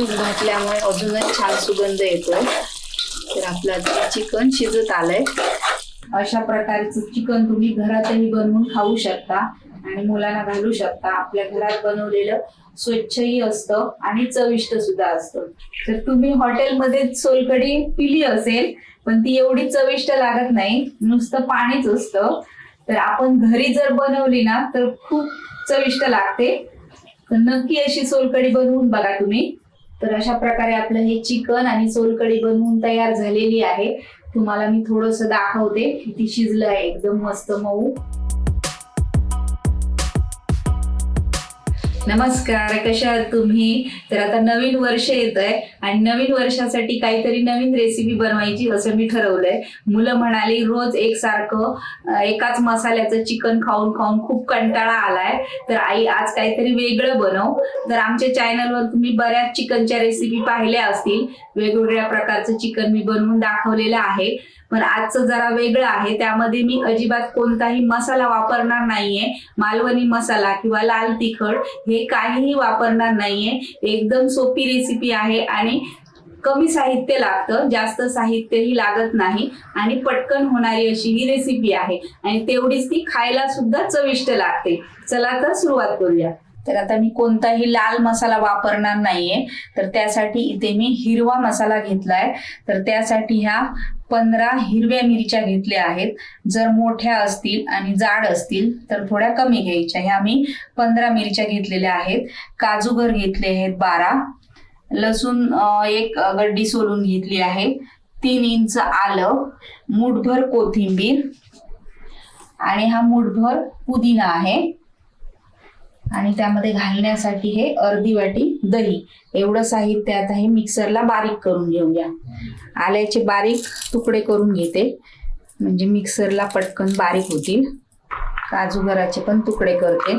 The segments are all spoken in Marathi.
तूप घातल्यामुळे अजूनच छान सुगंध येतोय. तर आपलं चिकन शिजत आलंय. अशा प्रकारचं चिकन तुम्ही घरातही बनवून खाऊ शकता आणि मुलांना घालू शकता. आपल्या घरात बनवलेलं स्वच्छही असतं आणि चविष्ट सुद्धा असतं. तर तुम्ही हॉटेलमध्ये सोलकडी पिली असेल पण ती एवढी चविष्ट लागत नाही. नुसतं पाणीच असतं. तर आपण घरी जर बनवली ना तर खूप चविष्ट लागते. तर नक्की अशी सोलकडी बनवून बघा तुम्ही. तर अशा प्रकारे आपलं हे चिकन आणि सोलकडी बनवून तयार झालेली आहे. तुम्हाला मी थोडस दाखवते किती शिजलं आहे एकदम मस्त मऊ. नमस्कार कशा आहात तुम्ही? तर आता नवीन वर्ष येत आहे आणि नवीन वर्षासाठी काहीतरी नवीन रेसिपी बनवायची असं मी ठरवलंय. मुलं म्हणाली रोज एकसारखं अं, एकाच मसाल्याचं चिकन खाऊन खाऊन खूप कंटाळा आलाय. तर आई आज काहीतरी वेगळं बनव. तर आमच्या चॅनलवर तुम्ही बऱ्याच चिकनच्या रेसिपी पाहिल्या असतील. वेगवेगळ्या प्रकारचं चिकन मी बनवून दाखवलेलं आहे. पण आजचं जरा वेगळं आहे. त्यामध्ये मी अजिबात कोणताही मसाला वापरणार नाहीये. मालवणी मसाला किंवा लाल तिखट हे काहीही वापरणार नाहीये. एकदम सोपी रेसिपी आहे आणि कमी साहित्य लागतं. जास्त साहित्यही लागत नाही. आणि पटकन होणारी अशी ही रेसिपी आहे. आणि तेवढीच ती खायला सुद्धा चविष्ट लागते. चला तर सुरुवात करूया. तर आता मी कोणताही लाल मसाला वापरणार नाहीये. तर त्यासाठी इथे मी हिरवा मसाला घेतलाय. तर त्यासाठी ह्या पंधरा हिरव्या मिरच्या घेतल्या आहेत. जर मोठ्या असतील आणि जाड असतील तर थोड्या कमी घ्यायच्या. ह्या मी पंधरा मिरच्या घेतलेल्या आहेत. काजूगर घेतले आहेत बारा. लसूण एक गड्डी सोलून घेतली आहे. तीन इंच आलं. मुठभर कोथिंबीर. आणि हा मुठभर पुदिना आहे. आणि त्यामध्ये घालण्यासाठी हे अर्धी वाटी दही. एवढं साहित्य आता हे मिक्सरला बारीक करून घेऊया. आल्याचे बारीक तुकडे करून घेते. म्हणजे मिक्सरला पटकन बारीक होतील. काजूगराचे पण तुकडे करते.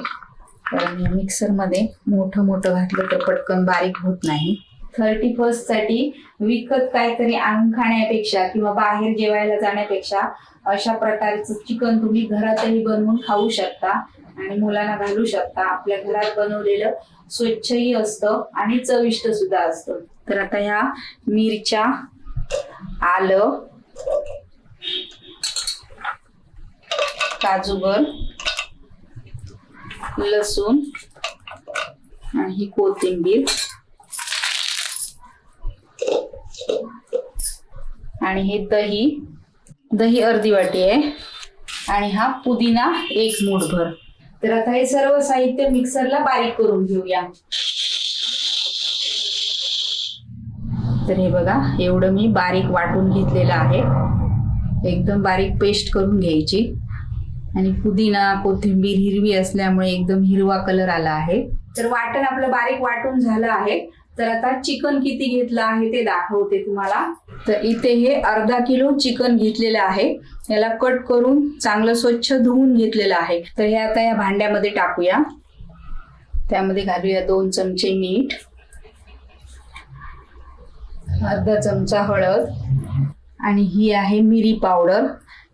कारण मिक्सरमध्ये मोठं मोठं घातलं तर पटकन बारीक होत नाही. थर्टी फर्स्टसाठी विकत काहीतरी आणून खाण्यापेक्षा किंवा बाहेर जेवायला जाण्यापेक्षा अशा प्रकारचं चिकन तुम्ही घरातही बनवून खाऊ शकता. आणि मुलांना घालू शकता. आपल्या घरात बनवलेलं स्वच्छही असतं आणि चविष्ट सुद्धा असतं. तर आता ह्या मिरच्या आलं काजूगर लसूण आणि ही कोथिंबीर आणि हे दही. दही अर्धी वाटी आहे. आणि हा पुदिना एक मूठभर. तर आता हे सर्व साहित्य मिक्सरला बारीक करून घेऊया. तर हे बघा एवढं मी बारीक वाटून घेतलेलं आहे. एकदम बारीक पेस्ट करून घ्यायची. आणि पुदिना कोथिंबीर हिरवी असल्यामुळे एकदम हिरवा कलर आला आहे. तर वाटण आपलं बारीक वाटून झालं आहे. तर आता चिकन किती घेतलं आहे ते दाखवते तुम्हाला. तर इथे हे अर्धा किलो चिकन घेतलेलं आहे. याला कट करून चांगलं स्वच्छ धुवून घेतलेलं आहे. तर हे आता या भांड्यामध्ये टाकूया. त्यामध्ये घालूया दोन चमचे मीठ. अर्धा चमचा हळद. आणि ही आहे मिरी पावडर.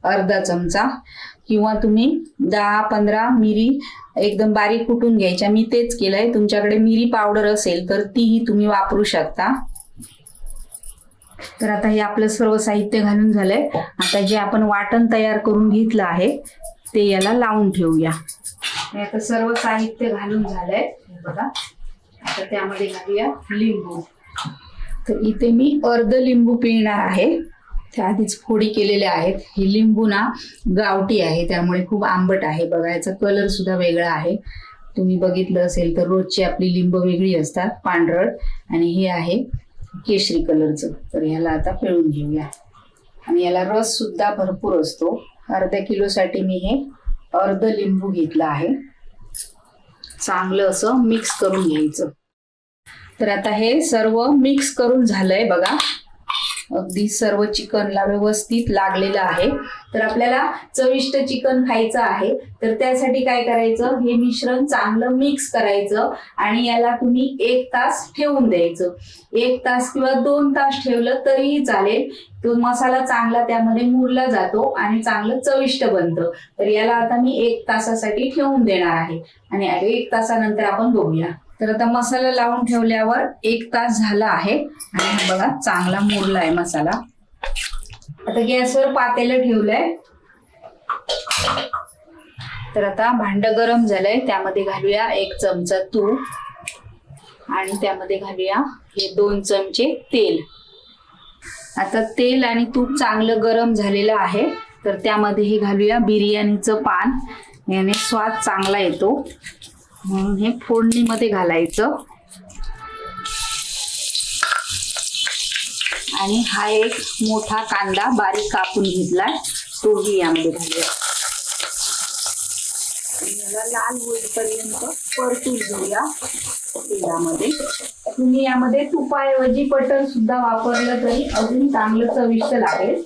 अर्धा चमचा. किंवा तुम्ही दहा पंधरा मिरी एकदम बारीक कुटून घ्यायच्या. मी तेच केलंय. तुमच्याकडे मिरी पावडर असेल तर तीही तुम्ही वापरू शकता. तर आता हे आपलं सर्व साहित्य घालून झालंय. आता जे आपण वाटण तयार करून घेतलं आहे ते याला लावून ठेवूया. हे आता सर्व साहित्य घालून झालंय. बघा. आता त्यामध्ये घालूया लिंबू. तर इथे मी अर्ध लिंबू पिळणार आहे. त्या आधीच फोडी केलेल्या आहेत. हे लिंबू ना गावठी आहे त्यामुळे खूप आंबट आहे. बघा याचा कलर सुद्धा वेगळा आहे. तुम्ही बघितलं असेल तर रोजची आपली लिंब वेगळी असतात पांढरट आणि हे आहे केशरी कलरचं. तर ह्याला आता पिळून घेऊया. आणि याला रस सुद्धा भरपूर असतो. अर्ध्या किलोसाठी मी हे अर्ध लिंबू घेतलं आहे. चांगलं असं मिक्स करून घ्यायचं. तर आता हे सर्व मिक्स करून झालंय बघा. अगदी सर्व चिकनला व्यवस्थित लागलेलं आहे. तर आपल्याला चविष्ट चिकन खायचं आहे. तर त्यासाठी काय करायचं? हे मिश्रण चांगलं मिक्स करायचं आणि याला तुम्ही एक तास ठेवून द्यायचं. एक तास किंवा दोन तास ठेवलं तरीही चालेल. तो मसाला चांगला त्यामध्ये मुरला जातो आणि चांगलं चविष्ट बनतं. तर याला आता मी एक तासासाठी ठेवून देणार आहे. आणि एक तासानंतर आपण बघूया. तर आता मसाला लावून ठेवल्यावर एक तास झाला आहे. आणि बघा चांगला मुरला आहे मसाला. आता गॅसवर पातेलं ठेवलंय. तर आता भांड गरम झालंय त्यामध्ये घालूया एक चमचा तूप. आणि त्यामध्ये घालूया हे दोन चमचे तेल. आता तेल आणि तूप चांगलं गरम झालेलं आहे तर त्यामध्ये हे घालूया बिर्याणीचं पान. याने स्वाद चांगला येतो. म्हणून हे फोडणीमध्ये घालायचं. आणि हा एक मोठा कांदा बारीक कापून घेतलाय. तोही यामध्ये घालूया. याला लाल होईपर्यंत परतून घेऊया तेलामध्ये. तुम्ही यामध्ये तुपाऐवजी बटर सुद्धा वापरलं तरी अजून चांगलं चविष्ट लागेल.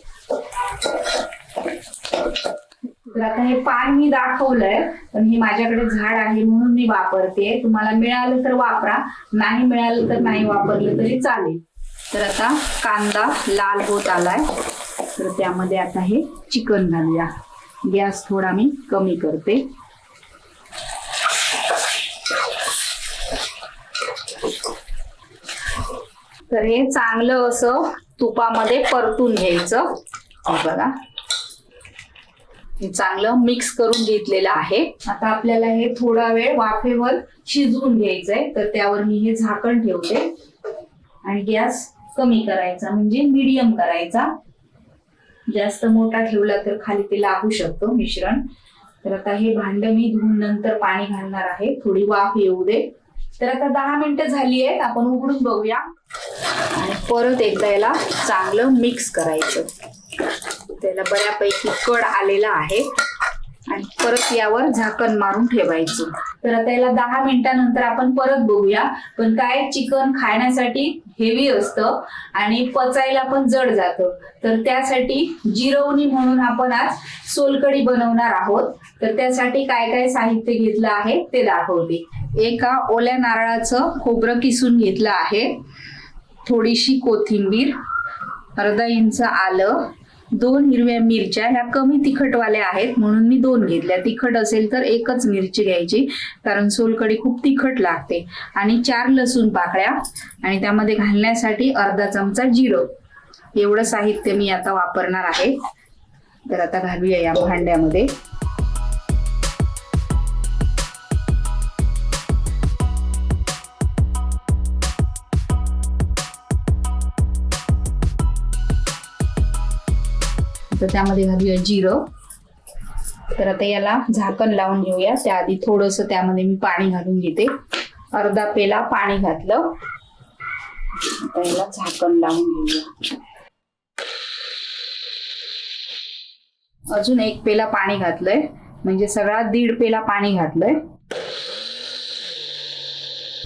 तर आता हे पान मी दाखवलंय पण हे माझ्याकडे झाड आहे म्हणून मी वापरते. तुम्हाला मिळालं तर वापरा नाही मिळालं तर नाही वापरलं तरी चालेल. तर आता कांदा लाल होत आलाय. तर त्यामध्ये आता हे चिकन घालूया. गॅस थोडा मी कमी करते. तर हे चांगलं असं तुपामध्ये परतून घ्यायचं. बघा. हे चांगलं मिक्स करून घेतलेलं आहे. आता आपल्याला हे थोडा वेळ वाफेवर शिजवून घ्यायचंय. तर त्यावर मी हे झाकण ठेवते. आणि गॅस कमी करायचा म्हणजे मीडियम करायचा. जास्त मोठा ठेवला तर खाली ते लागू शकतो मिश्रण. तर आता हे भांड मी धुवून नंतर पाणी घालणार आहे. थोडी वाफ येऊ दे. तर आता दहा मिनिटं झाली आहेत. आपण उघडून बघूया. आणि परत एकदा याला चांगलं मिक्स करायचं. त्याला बऱ्यापैकी कड आलेला आहे. आणि परत यावर झाकण मारून ठेवायचं. तर आता याला दहा मिनिटानंतर आपण परत बघूया. पण काय चिकन खाण्यासाठी हेवी असतं आणि पचायला पण जड जातं. तर त्यासाठी जिरवणी म्हणून आपण आज सोलकडी बनवणार आहोत. तर त्यासाठी काय काय साहित्य घेतलं आहे ते दाखवते. एका ओल्या नारळाचं खोबरं किसून घेतलं आहे. थोडीशी कोथिंबीर अर्धा इंच आलं दोन हिरव्या मिरच्या ह्या कमी तिखटवाल्या आहेत म्हणून मी दोन घेतल्या. तिखट असेल तर एकच मिरची घ्यायची कारण सोलकडी खूप तिखट लागते. आणि चार लसूण पाकळ्या आणि त्यामध्ये घालण्यासाठी अर्धा चमचा जिरं. एवढं साहित्य मी आता वापरणार आहे. तर आता घालूया या भांड्यामध्ये. तर त्यामध्ये घालूया जिरं. तर आता याला झाकण लावून घेऊया. त्याआधी थोडस त्यामध्ये मी पाणी घालून घेते. अर्धा पेला पाणी घातलं. आता याला झाकण लावून घेऊया. अजून एक पेला पाणी घातलंय. म्हणजे सगळा दीड पेला पाणी घातलंय.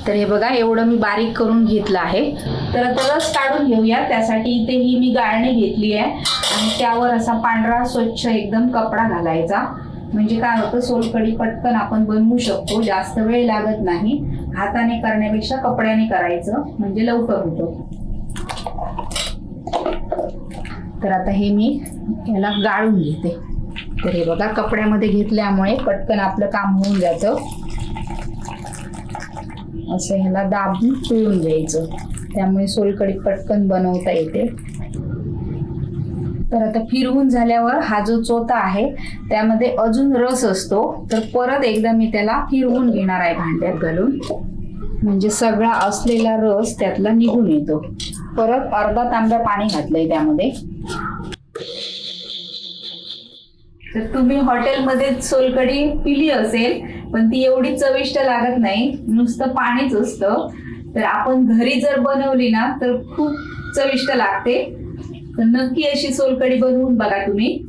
तर हे बघा एवढं मी बारीक करून घेतलं आहे. तर आता रस काढून घेऊया. त्यासाठी इथे ही मी गाळणी घेतली आहे. आणि त्यावर असा पांढरा स्वच्छ एकदम कपडा घालायचा. म्हणजे काय होतं सोलकडी पटकन आपण बनवू शकतो. जास्त वेळ लागत नाही. हाताने करण्यापेक्षा कपड्याने करायचं. म्हणजे लवकर होतं. तर आता हे मी याला गाळून घेते. तर हे बघा कपड्यामध्ये घेतल्यामुळे पटकन आपलं काम होऊन जातं. असं ह्याला दाबून पिळून घ्यायचं. त्यामुळे सोलकडी पटकन बनवता येते. तर आता फिरवून झाल्यावर हा जो चोथा आहे त्यामध्ये अजून रस असतो. तर परत एकदा मी त्याला फिरवून घेणार आहे भांड्यात घालून. म्हणजे सगळा असलेला रस त्यातला निघून येतो. परत अर्धा तांब्या पाणी घातलंय त्यामध्ये. तर तुम्ही हॉटेलमध्ये सोलकडी पिली असेल पण ती एवढी चविष्ट लागत नाही. नुसतं पाणीच असतं. तर आपण घरी जर बनवली ना तर खूप चविष्ट लागते. तर नक्की अशी सोलकडी बनवून बघा तुम्ही.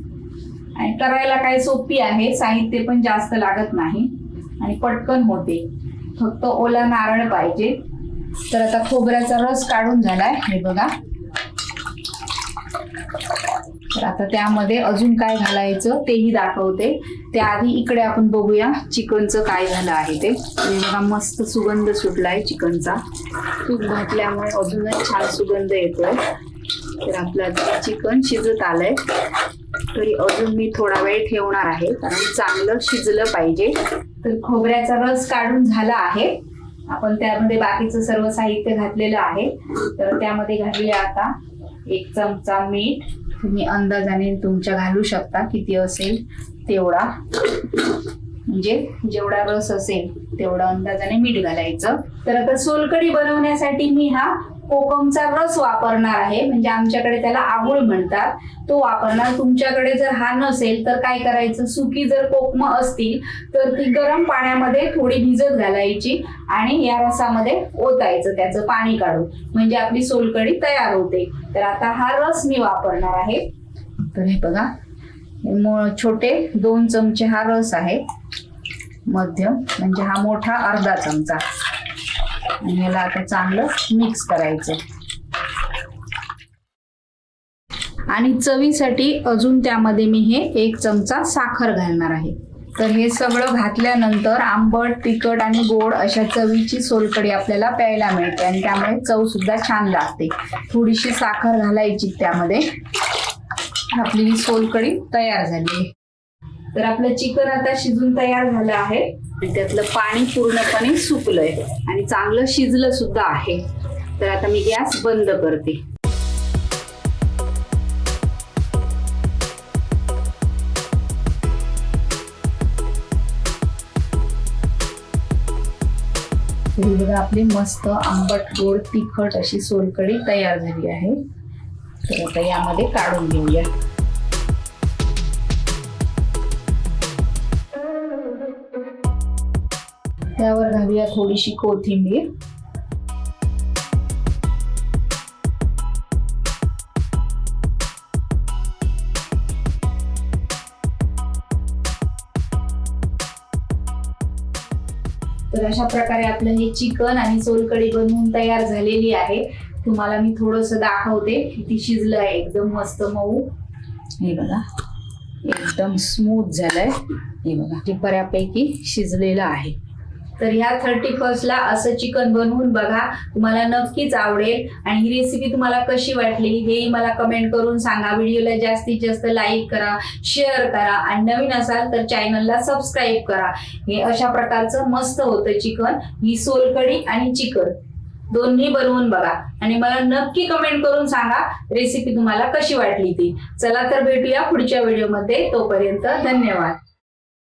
आणि करायला काय सोपी आहे. साहित्य पण जास्त लागत नाही. आणि पटकन होते. फक्त ओला नारळ पाहिजे. तर आता खोबऱ्याचा रस काढून झालाय. हे बघा. तर आता त्यामध्ये अजून काय घालायचं तेही दाखवते. त्याआधी इकडे आपण बघूया चिकनचं काय झालं आहे ते. बघा मस्त सुगंध सुटलाय चिकनचा. तूप घातल्यामुळे अजूनच छान सुगंध येतोय. तर आपलं चिकन शिजत आलंय. तरी अजून मी थोडा वेळ ठेवणार आहे कारण चांगलं शिजलं पाहिजे. तर खोबऱ्याचा रस काढून झाला आहे. आपण त्यामध्ये बाकीचं सर्व साहित्य घातलेलं आहे. तर त्यामध्ये घालूया आता एक चमचा मीठ. तुम्ही अंदाजाने तुमच्या घालू शकता किती असेल तेवढा. म्हणजे जेवढा रस असेल तेवढा अंदाजाने मीठ घालायचं. तर आता सोलकढी बनवण्यासाठी मी हा कोकमचा रस वापरणार आहे म्हणजे आमच्याकडे त्याला आगुळ म्हणतात. तो वापरणार. तुमच्याकडे जर हा नसेल तर काय करायचं? सुकी जर कोकम असतील तर ती गरम पाण्यामध्ये थोडी भिजत घालायची आणि या रसामध्ये ओतायचं त्याचं पाणी काढून. म्हणजे आपली सोलकढी तयार होते. तर आता हा रस मी वापरणार आहे. तर हे बघा छोटे दोन चमचे हा रस आहे. मध्यम म्हणजे हा मोठा अर्धा चमचा. आणि याला आता चांगलं मिक्स करायचं. आणि चवीसाठी अजून त्यामध्ये मी हे एक चमचा साखर घालणार आहे. तर हे सगळं घातल्यानंतर आंबट तिखट आणि गोड अशा चवीची सोलकडी आपल्याला प्यायला मिळते आणि त्यामुळे चव सुद्धा छान लागते. थोडीशी साखर घालायची त्यामध्ये. आपली ही सोलकडी तयार झाली आहे. तर आपलं चिकन आता शिजून तयार झालं आहे. आणि त्यातलं पाणी पूर्णपणे सुकलंय. आणि चांगलं शिजलं सुद्धा आहे. तर आता मी गॅस बंद करते. बघा आपली मस्त आंबट गोड तिखट अशी सोलकडी तयार झाली आहे. तर आता यामध्ये काढून घेऊया. त्यावर घालूया थोडीशी कोथिंबीर. तर अशा प्रकारे आपलं हे चिकन आणि सोलकडी बनवून तयार झालेली आहे. तुम्हाला मी थोडस दाखवते किती शिजलं आहे. एकदम मस्त मऊ. हे बघा. एकदम स्मूथ झालंय. हे बघा. ते बऱ्यापैकी शिजलेलं आहे. तर ह्या थर्टी फर्स्टला असं चिकन बनवून बघा. तुम्हाला नक्कीच आवडेल. आणि ही रेसिपी तुम्हाला कशी वाटली हेही मला कमेंट करून सांगा. व्हिडिओला जास्तीत जास्त लाईक करा शेअर करा. आणि नवीन असाल तर चॅनलला सबस्क्राईब करा. हे अशा प्रकारचं मस्त होतं चिकन ही सोलकढी आणि चिकन दोन्ही बनवून बघा. आणि मला नक्की कमेंट करून सांगा रेसिपी तुम्हाला कशी वाटली ती. चला तर भेटूया पुढच्या व्हिडिओमध्ये तोपर्यंत धन्यवाद.